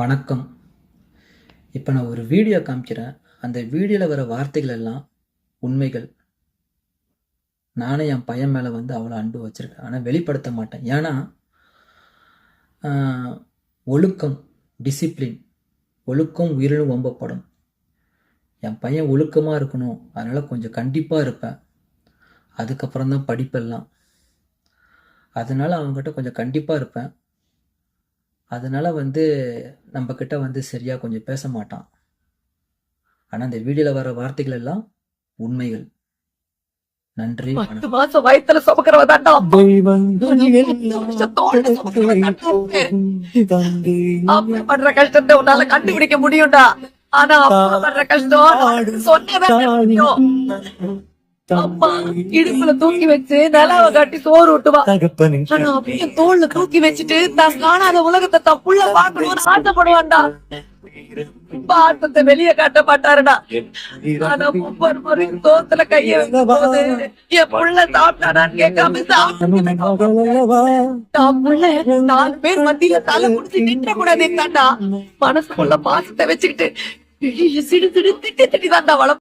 வணக்கம். இப்போ நான் ஒரு வீடியோ காமிக்கிறேன். அந்த வீடியோவில் வர வார்த்தைகள் எல்லாம் உண்மைகள். நானே என் பையன் மேலே வந்து அவ்வளோ அன்பு வச்சுருக்கேன். ஆனால் வெளிப்படுத்த மாட்டேன். ஏன்னா ஒழுக்கம் டிசிப்ளின் ஒழுக்கம் உயிரினும் ஒம்பப்படும். என் பையன் ஒழுக்கமாக இருக்கணும். அதனால் கொஞ்சம் கண்டிப்பாக இருப்பேன். அதுக்கப்புறம் தான் படிப்பெல்லாம். அதனால் அவங்ககிட்ட கொஞ்சம் கண்டிப்பாக இருப்பேன். அதனால வந்து நம்ம கிட்ட வந்து சரியா கொஞ்சம் பேச மாட்டான். ஆனா இந்த வீடியோல வர வார்த்தைகள் எல்லாம் உண்மைகள். நன்றி பத்து மாசம் வயித்துல சுமக்கிறவ தாண்டா அப்பா படுற கஷ்டத்தை உன்னால கண்டுபிடிக்க முடியும்டா. ஆனா அப்பா படுற கஷ்டம் சொன்னதான் அம்மா இடுப்புல தூக்கி வச்சு நிலாவ காட்டி சோறு விட்டுவா ஆனா அப்படியே தோல்ல தூக்கி வச்சுட்டு தான் காணாத உலகத்தை தன் புள்ள பாக்கணும்னு ஆசைப்படுவான்டா. வெளியே காட்ட மாட்டாருடா. ஆனா ஒவ்வொரு முறையும் தோத்துல கைய என் புள்ள சாப்பிட்டானான்னு கேட்காம சாப்பிட்டு தான் புள்ள நாலு பேர் மத்தியில தலை முடிச்சு நின்ற கூடாது மனசுக்குள்ள பாசத்தை வச்சுக்கிட்டு சிடு சிடு திட்டி திட்டி தான்டா வளர்ப்பான்